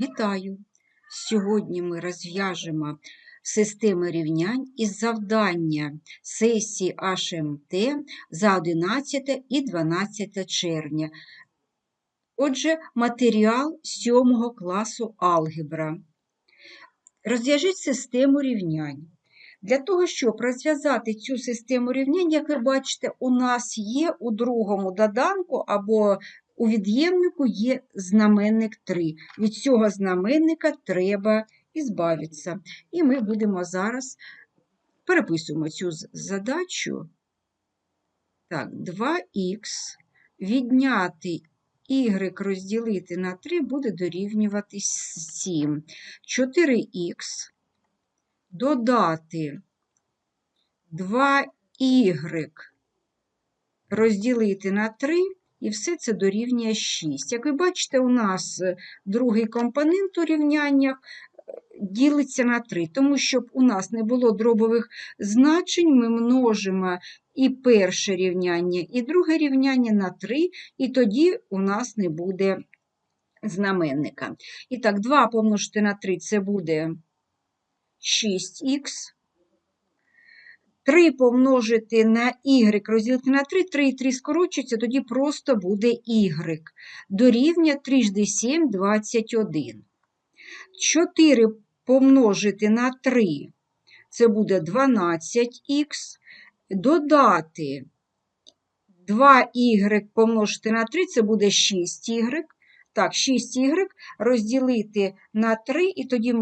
Вітаю! Сьогодні ми розв'яжемо системи рівнянь із завдання сесії HMT за 11 і 12 червня. Отже, матеріал 7 класу алгебра. Розв'яжіть систему рівнянь. Для того, щоб розв'язати цю систему рівнянь, як ви бачите, у нас є у другому доданку або у від'ємнику є знаменник 3. Від цього знаменника треба ізбавитися. І ми будемо зараз переписуємо цю задачу. Так, 2х відняти y розділити на 3 буде дорівнювати 7. 4х додати 2y розділити на 3 і все це дорівнює 6. Як ви бачите, у нас е, другий компонент у рівняннях е, ділиться на 3, тому щоб у нас не було дробових значень, ми множимо і перше рівняння, і друге рівняння на 3, і тоді у нас не буде знаменника. І так, 2 помножити на 3 це буде 6х. 3 помножити на y розділити на 3, 3 і 3 скорочується, тоді просто буде y. Дорівня 3 жди 7, 21. 4 помножити на 3, це буде 12х. Додати 2y помножити на 3, це буде 6y. Так, 6y розділити на 3, і тоді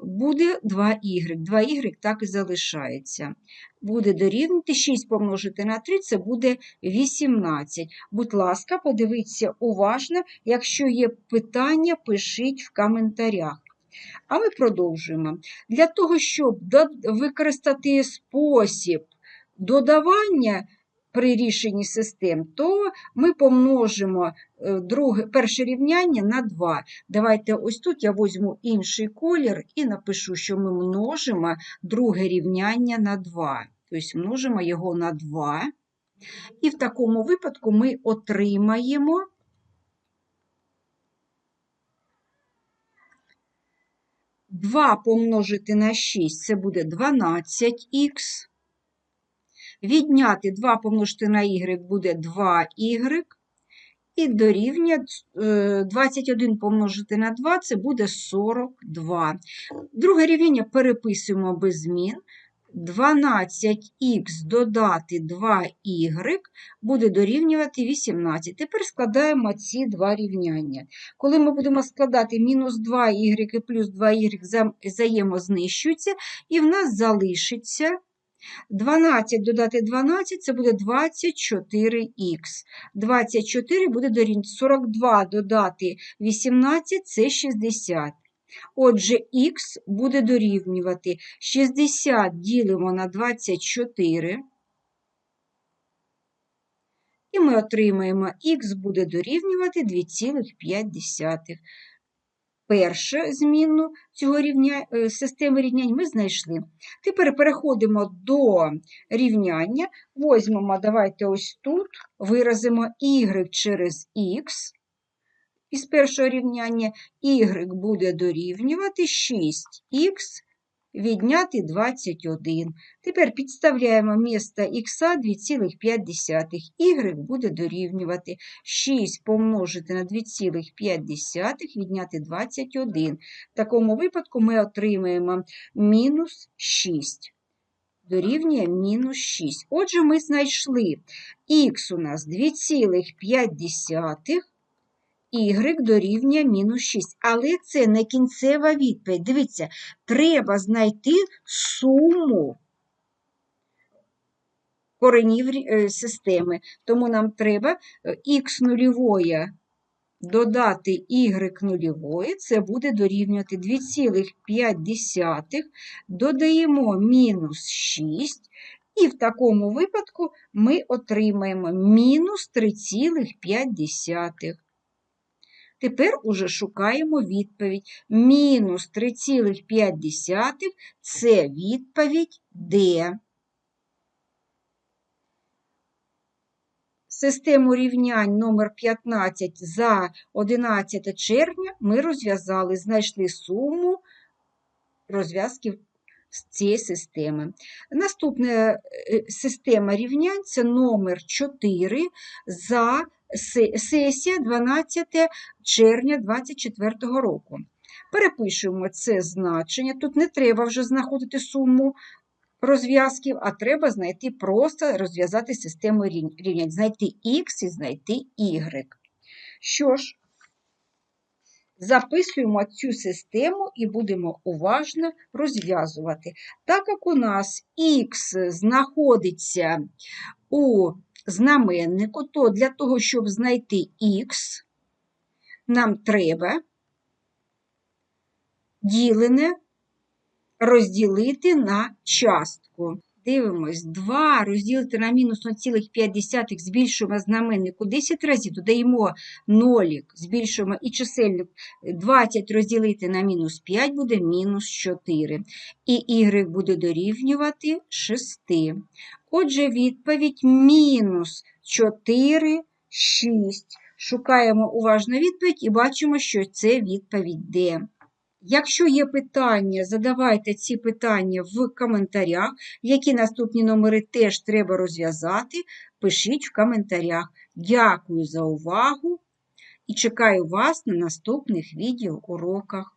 буде 2y. 2y так і залишається. Буде дорівнювати 6 помножити на 3, це буде 18. Будь ласка, подивіться уважно, якщо є питання, пишіть в коментарях. А ми продовжуємо. Для того, щоб використати спосіб додавання при рішенні систем, то ми помножимо е, друге, перше рівняння на 2. Давайте ось тут я візьму інший колір і напишу, що ми множимо друге рівняння на 2. Тобто множимо його на 2. І в такому випадку ми отримаємо. Два помножити на 6 це буде 12х. Відняти 2 помножити на y буде 2y. І дорівня 21 е, помножити на 2 це буде 42. Друге рівняння переписуємо без змін. 12х додати 2y буде дорівнювати 18. Тепер складаємо ці два рівняння. Коли ми будемо складати мінус 2y і плюс 2y взаємознищуються, і в нас залишиться 12 додати 12 це буде 24х. 24 буде дорівнювати 42 додати 18 це 60. Отже, х буде дорівнювати 60 ділимо на 24. І ми отримаємо х буде дорівнювати 2,5. Першу змінну цього рівня, е, системи рівнянь ми знайшли. Тепер переходимо до рівняння. Возьмемо, давайте ось тут, виразимо y через х. Із першого рівняння y буде дорівнювати 6х відняти 21. Тепер підставляємо місто х 2,5. Y буде дорівнювати 6 помножити на 2,5 відняти 21. В такому випадку ми отримаємо мінус 6. Дорівнює мінус 6. Отже, ми знайшли х у нас 2,5 y дорівнює мінус 6. Але це не кінцева відповідь. Дивіться, треба знайти суму коренів е, системи. Тому нам треба х е, нульової додати y нульової, це буде дорівнювати 2,5, додаємо мінус 6. І в такому випадку ми отримаємо мінус 3,5. Тепер уже шукаємо відповідь. Мінус 3,5 це відповідь Д. Систему рівнянь номер 15 за 11 червня ми розв'язали, знайшли суму розв'язків з цієї системи. Наступна е, система рівнянь це номер 4 за сесія 12 червня 2024 року. Перепишемо це значення. Тут не треба вже знаходити суму розв'язків, а треба знайти просто розв'язати систему рів- рівнянь, знайти х і знайти y. Що ж, записуємо цю систему і будемо уважно розв'язувати. Так як у нас х знаходиться у знаменнику, то для того, щоб знайти х, нам треба ділене розділити на частку. Дивимось, 2 розділити на мінус 0,5 збільшуємо знаменнику 10 разів, додаємо нолік, збільшуємо і чисельник 20 розділити на мінус 5 буде мінус 4. І y буде дорівнювати 6. Отже, відповідь мінус 4, 6. Шукаємо уважно відповідь і бачимо, що це відповідь Д. Якщо є питання, задавайте ці питання в коментарях. Які наступні номери теж треба розв'язати, пишіть в коментарях. Дякую за увагу і чекаю вас на наступних відеоуроках.